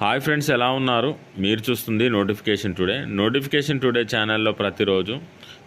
Hi friends ఎలా ఉన్నారు? మీరు చూస్తుంది నోటిఫికేషన్ టుడే. నోటిఫికేషన్ టుడే ఛానల్లో ప్రతిరోజు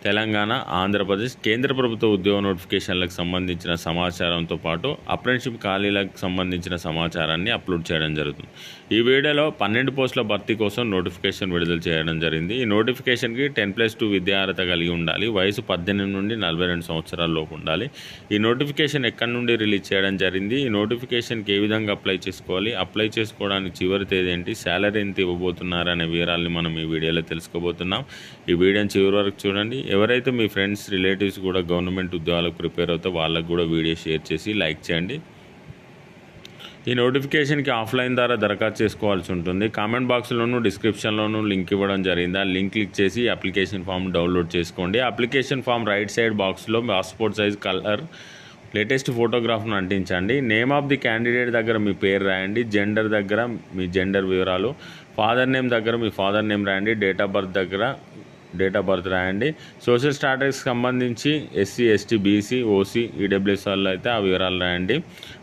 తెలంగాణ ఆంధ్రప్రదేశ్ కేంద్ర ప్రభుత్వ ఉద్యోగ నోటిఫికేషన్లకు సంబంధించిన సమాచారంతో పాటు అప్రెంటిషిప్ ఖాళీలకు సంబంధించిన సమాచారాన్ని అప్లోడ్ చేయడం జరుగుతుంది. ఈ వీడియోలో పన్నెండు పోస్టుల భర్తీ కోసం నోటిఫికేషన్ విడుదల చేయడం జరిగింది. ఈ నోటిఫికేషన్కి టెన్ ప్లస్ టూ విద్యార్హత కలిగి ఉండాలి. వయసు పద్దెనిమిది నుండి నలభై రెండు సంవత్సరాల లోపు ఉండాలి. ఈ నోటిఫికేషన్ ఎక్కడి నుండి రిలీజ్ చేయడం జరిగింది? ఈ నోటిఫికేషన్కి ఏ విధంగా అప్లై చేసుకోవాలి? అప్లై చేసుకోవడానికి చివరి తేదీ ఏంటి? శాలరీ ఎంత ఇవ్వబోతున్నారు అనే వివరాలని మనం ఈ వీడియోలో తెలుసుకోబోతున్నాం. ఈ వీడియోని చివరి వరకు చూడండి. ఎవరైతే మీ ఫ్రెండ్స్ రిలేటివ్స్ కూడా గవర్నమెంట్ ఉద్యోగాలకు ప్రిపేర్ అవుతా వాళ్ళకు కూడా వీడియో షేర్ చేసి లైక్ చేయండి. ఈ నోటిఫికేషన్కి ఆఫ్లైన్ ద్వారా దరఖాస్తు చేసుకోవాల్సి ఉంటుంది. కామెంట్ బాక్స్లోనూ డిస్క్రిప్షన్లోనూ లింక్ ఇవ్వడం జరిగింది? ఆ లింక్ క్లిక్ చేసి అప్లికేషన్ ఫామ్ డౌన్లోడ్ చేసుకోండి. అప్లికేషన్ ఫామ్ రైట్ సైడ్ బాక్స్లో పాస్పోర్ట్ సైజ్ కలర్ లేటెస్ట్ ఫోటోగ్రాఫ్ను అంటించండి. నేమ్ ఆఫ్ ది క్యాండిడేట్ దగ్గర మీ పేరు రాయండి. జెండర్ దగ్గర మీ జెండర్ వివరాలు ఫాదర్ నేమ్ దగ్గర మీ ఫాదర్ నేమ్ రాయండి. డేట్ ఆఫ్ బర్త్ దగ్గర డేట్ ఆఫ్ బర్త్ రాయండి. సోషల్ స్టాటస్కి సంబంధించి SC ST BC OC EWS వాళ్ళు అయితే ఆ వివరాలు రాయండి.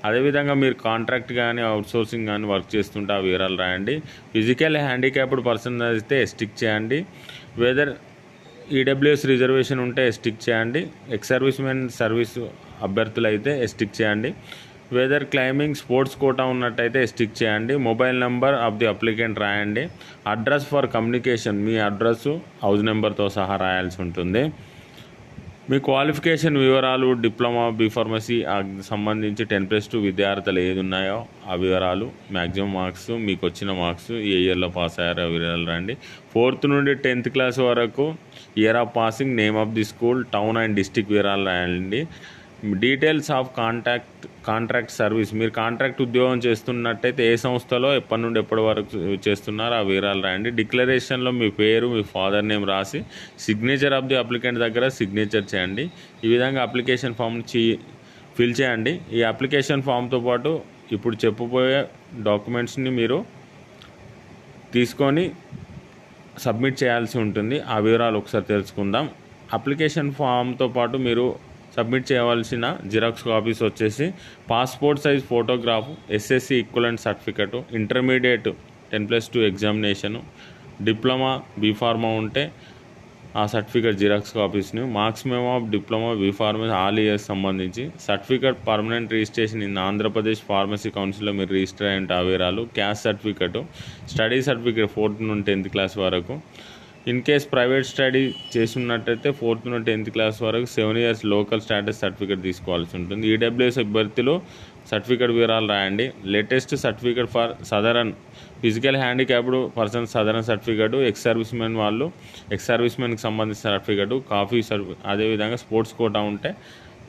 అదేవిధంగా మీరు కాంట్రాక్ట్ కానీ అవుట్సోర్సింగ్ కానీ వర్క్ చేస్తుంటే ఆ వివరాలు రాయండి. ఫిజికల్ హ్యాండిక్యాప్డ్ పర్సన్ అయితే స్టిక్ చేయండి. వెదర్ ఈడబ్ల్యూఎస్ రిజర్వేషన్ ఉంటే స్టిక్ చేయండి. ఎక్స్ సర్వీస్ మెన్ సర్వీస్ అభ్యర్థులు అయితే స్టిక్ చేయండి. వెదర్ క్లైమింగ్ స్పోర్ట్స్ కోటా ఉన్నట్టయితే స్టిక్ చేయండి. Mobile number of the applicant రాయండి. అడ్రస్ ఫర్ కమ్యూనికేషన్ మీ అడ్రస్ హౌస్ నెంబర్తో సహా రాయాల్సి ఉంటుంది. మీ క్వాలిఫికేషన్ వివరాలు డిప్లొమా బీఫార్మసీ సంబంధించి టెన్ ప్లస్ టూ విద్యార్థులు ఏది ఉన్నాయో ఆ వివరాలు మ్యాక్సిమం మార్క్స్ మీకు వచ్చిన మార్క్స్ ఏ ఇయర్లో పాస్ అయ్యారో వివరాలు రండి ఫోర్త్ నుండి టెన్త్ క్లాస్ వరకు year of passing name of the school town and district వివరాలు రాయండి. Details of contact contract service మీరు కాంట్రాక్ట్ ఉద్యోగం చేస్తున్నట్టయితే ఏ సంస్థలో ఎప్పటి నుండి ఎప్పటి వరకు చేస్తున్నారో ఆ వివరాలు రాయండి. డిక్లరేషన్లో మీ పేరు మీ ఫాదర్ నేమ్ రాసి సిగ్నేచర్ ఆఫ్ ది అప్లికెంట్ దగ్గర సిగ్నేచర్ చేయండి. ఈ విధంగా అప్లికేషన్ ఫామ్ చి ఫిల్ చేయండి. ఈ అప్లికేషన్ ఫామ్తో పాటు ఇప్పుడు చెప్పబోయే డాక్యుమెంట్స్ని మీరు తీసుకొని సబ్మిట్ చేయాల్సి ఉంటుంది. ఆ వివరాలు ఒకసారి తెలుసుకుందాం. అప్లికేషన్ ఫామ్తో పాటు మీరు సబ్మిట్ చేయవలసిన జిరాక్స్ కాపీస్ వచ్చేసి passport size photograph SSC equivalent certificate intermediate ten plus two examination diploma B Pharma ఉంటే ఆ certificate xerox కాపీస్ని marks memo of diploma B pharmacy all years సంబంధించి. Certificate permanent registration in Andhra Pradesh pharmacy కౌన్సిల్లో మీరు register అయిన వివరాలు. Caste certificate study certificate fourth నుండి tenth class వరకు. In case private study చేస్తున్నట్టయితే ఫోర్త్ నుండి టెన్త్ క్లాస్ వరకు seven years local status certificate తీసుకోవాల్సి ఉంటుంది. ఈడబ్ల్యూఎస్ అభ్యర్థిలో సర్టిఫికేట్ వివరాలు రాయండి. Latest certificate for Sadarem physical handicapped person Sadarem certificate ex service men వాళ్ళు ఎక్స్ సర్వీస్ మెన్కి సంబంధించిన సర్టిఫికేట్ కాఫీ సర్వీ అదేవిధంగా స్పోర్ట్స్ కోటా ఉంటే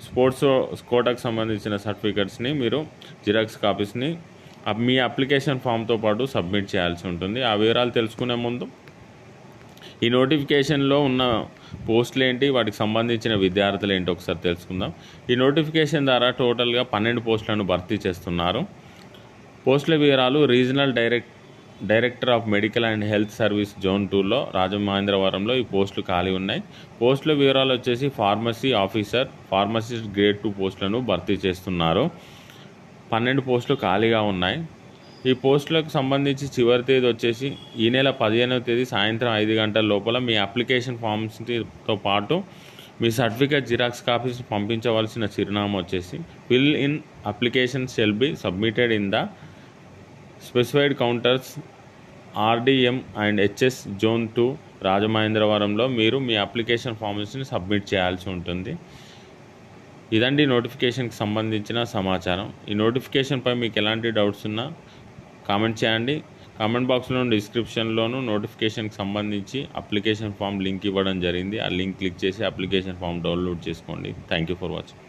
స్పోర్ట్స్ కోటాకు సంబంధించిన సర్టిఫికేట్స్ని మీరు జిరాక్స్ కాపీస్ని మీ అప్లికేషన్ ఫామ్తో పాటు సబ్మిట్ చేయాల్సి ఉంటుంది. ఆ వివరాలు తెలుసుకునే ముందు ఈ నోటిఫికేషన్లో ఉన్న పోస్టులు ఏంటి వాటికి సంబంధించిన విద్యార్థులు ఏంటి ఒకసారి తెలుసుకుందాం. ఈ నోటిఫికేషన్ ద్వారా టోటల్గా పన్నెండు పోస్టులను భర్తీ చేస్తున్నారు. పోస్టుల వివరాలు regional direct director of medical and health service zone టూలో రాజమహేంద్రవరంలో ఈ పోస్టులు ఖాళీ ఉన్నాయి. పోస్టుల వివరాలు వచ్చేసి pharmacy officer pharmacist grade two పోస్టులను భర్తీ చేస్తున్నారు. పన్నెండు పోస్టులు ఖాళీగా ఉన్నాయి. ఈ పోస్టులకు సంబంధించి చివరి తేదీ వచ్చేసి ఈ నెల పదిహేనవ తేదీ సాయంత్రం ఐదు గంటల లోపల మీ అప్లికేషన్ ఫామ్స్తో పాటు మీ సర్టిఫికేట్ జిరాక్స్ కాపీస్ పంపించవలసిన చిరునామా వచ్చేసి fill in application shall be submitted in the specified counters RDM and HS zone two రాజమహేంద్రవరంలో మీరు మీ అప్లికేషన్ ఫామ్స్ని సబ్మిట్ చేయాల్సి ఉంటుంది. ఇదండి నోటిఫికేషన్కి సంబంధించిన సమాచారం. ఈ నోటిఫికేషన్పై మీకు ఎలాంటి డౌట్స్ ఉన్నా కామెంట్ చేయండి. కామెంట్ బాక్స్లో డిస్క్రిప్షన్లోను నోటిఫికేషన్కి సంబంధించి అప్లికేషన్ ఫామ్ లింక్ ఇవ్వడం జరిగింది. ఆ లింక్ క్లిక్ చేసి అప్లికేషన్ ఫామ్ డౌన్లోడ్ చేసుకోండి. Thank you for watching.